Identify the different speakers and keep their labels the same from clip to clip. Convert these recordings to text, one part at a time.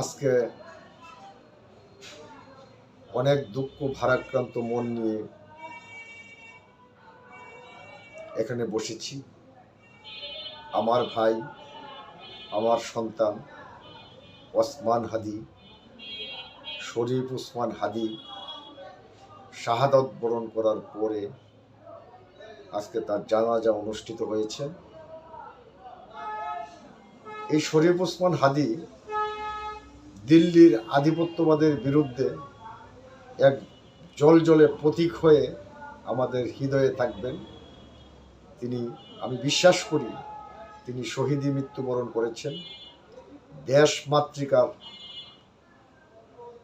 Speaker 1: আজকে অনেক দুঃখ, ভারাক্রান্ত মন নিয়ে এখানে বসেছি। আমার ভাই, আমার সন্তান, ওসমান হাদি, শরীফ উসমান হাদি, শাহাদত বরণ করার পরে আজকে তার জানাজা অনুষ্ঠিত হয়েছে। এই শরীফ উসমান হাদি দিল্লির আধিপত্যবাদের বিরুদ্ধে এক জল জলে প্রতীক হয়ে আমাদের হৃদয়ে থাকবেন। তিনি, আমি বিশ্বাস করি, তিনি শহীদী মৃত্যুবরণ করেছেন। দেশ মাতৃকার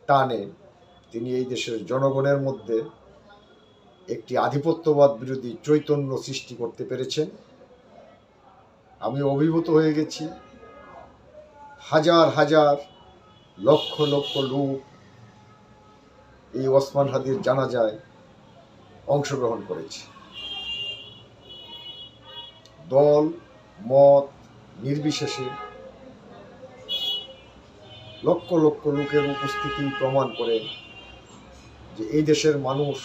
Speaker 1: টানে তিনি এই দেশের জনগণের মধ্যে একটি আধিপত্যবাদ বিরোধী চৈতন্য সৃষ্টি করতে পেরেছেন। আমি অভিভূত হয়ে গেছি। হাজার হাজার লক্ষ লক্ষ লোক এই ওসমান হাদির জানাজায় অংশগ্রহণ করেছে। দল, মত নির্বিশেষে লক্ষ লক্ষ লোকের উপস্থিতি প্রমাণ করে যে এই দেশের মানুষ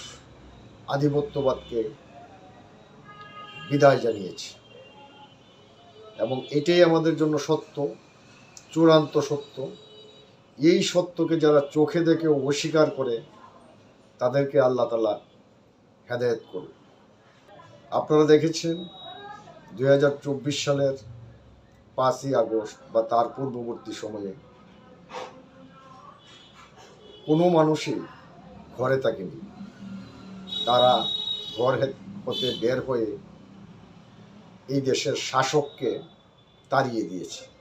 Speaker 1: আধিপত্যবাদকে বিদায় জানিয়েছে। এবং এটাই আমাদের জন্য সত্য, চূড়ান্ত সত্য। এই সত্যকে যারা চোখে দেখে অস্বীকার করে, তাদেরকে আল্লাহ তালা হেদায়ত করবে আপনারা দেখেছেন দু হাজার চব্বিশ সালের পাঁচই আগস্ট বা তার পূর্ববর্তী সময়ে কোনো মানুষই ঘরে থাকেনি। তারা ঘর হতে বের হয়ে এই দেশের শাসককে তাড়িয়ে দিয়েছে।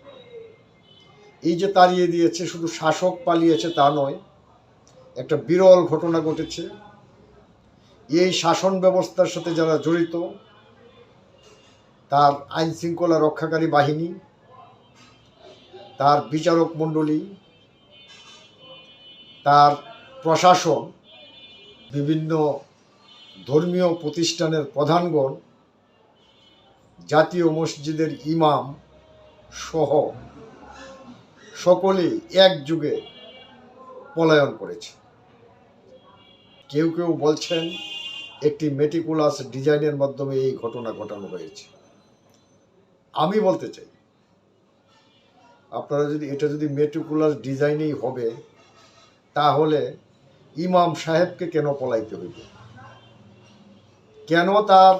Speaker 1: এই যে তাড়িয়ে দিয়েছে, শুধু শাসক পালিয়েছে তা নয়, একটা বিরল ঘটনা ঘটেছে। এই শাসন ব্যবস্থার সাথে যারা জড়িত, তার আইন শৃঙ্খলা রক্ষাকারী বাহিনী, তার বিচারক মণ্ডলী, তার প্রশাসন, বিভিন্ন ধর্মীয় প্রতিষ্ঠানের প্রধানগণ, জাতীয় মসজিদের ইমাম সহ সকলেই একযুগে পলায়ন করেছে। কেউ কেউ বলছেন একটি মেটিকুলাস ডিজাইনের মাধ্যমে এই ঘটনা ঘটানো হয়েছে। আমি বলতে চাই, আপনারা যদি, এটা যদি মেটিকুলাস ডিজাইনেই হবে, তাহলে ইমাম সাহেবকে কেন পলাইতে হইবে? কেন তার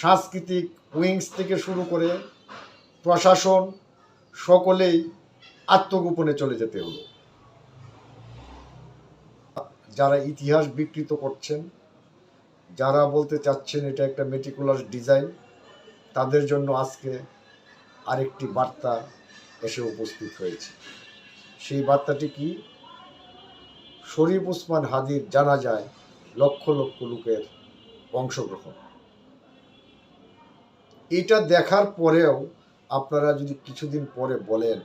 Speaker 1: সাংস্কৃতিক উইংস থেকে শুরু করে প্রশাসন সকলেই আত্মগোপনে চলে যেতে হলো। যারা ইতিহাস বিকৃত করছেন, যারা বলতে চাচ্ছেন এটা একটা মেটিকুলার ডিজাইন তাদের জন্য আজকে আরেকটি বার্তা এসে উপস্থিত হয়েছে। সেই বার্তাটি কি? শরীফ উসমান হাদির জানা যায় লক্ষ লক্ষ লোকের অংশগ্রহণ। এটা দেখার পরেও আপনারা যদি কিছুদিন পরে বলেন,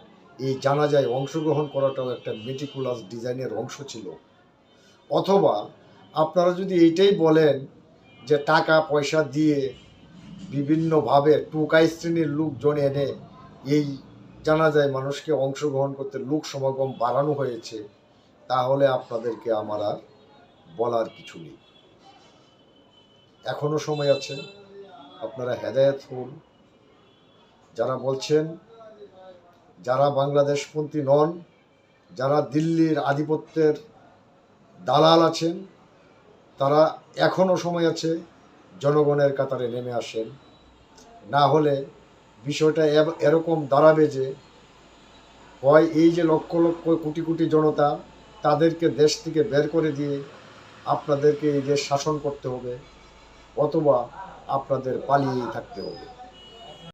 Speaker 1: এই জানাজায় অংশগ্রহণ করাটাও একটা মেটিকুলাস ডিজাইনের অংশ ছিল। অথবা আপনারা যদি এইটাই বলেন যে টাকা পয়সা দিয়ে বিভিন্নভাবে টুকাই শ্রেণির লোকজন এনে এই জানা যায় মানুষকে অংশগ্রহণ করতে লোক সমাগম বাড়ানো হয়েছে, তাহলে আপনাদেরকে আমার আর বলার কিছু নেই। এখনও সময় আছে, আপনারা হেদায়ত হন। যারা বলছেন যারা বাংলাদেশপন্থী নন, যারা দিল্লির আধিপত্যের দালাল আছেন, তারা এখনও সময় আছে জনগণের কাতারে নেমে আসেন। না হলে বিষয়টা এরকম দাঁড়াবে যে, হয় এই যে লক্ষ লক্ষ কোটি কোটি জনতা তাদেরকে দেশ থেকে বের করে দিয়ে আপনাদেরকে এই দেশ শাসন করতে হবে, অথবা আপনাদের পালিয়েই থাকতে হবে।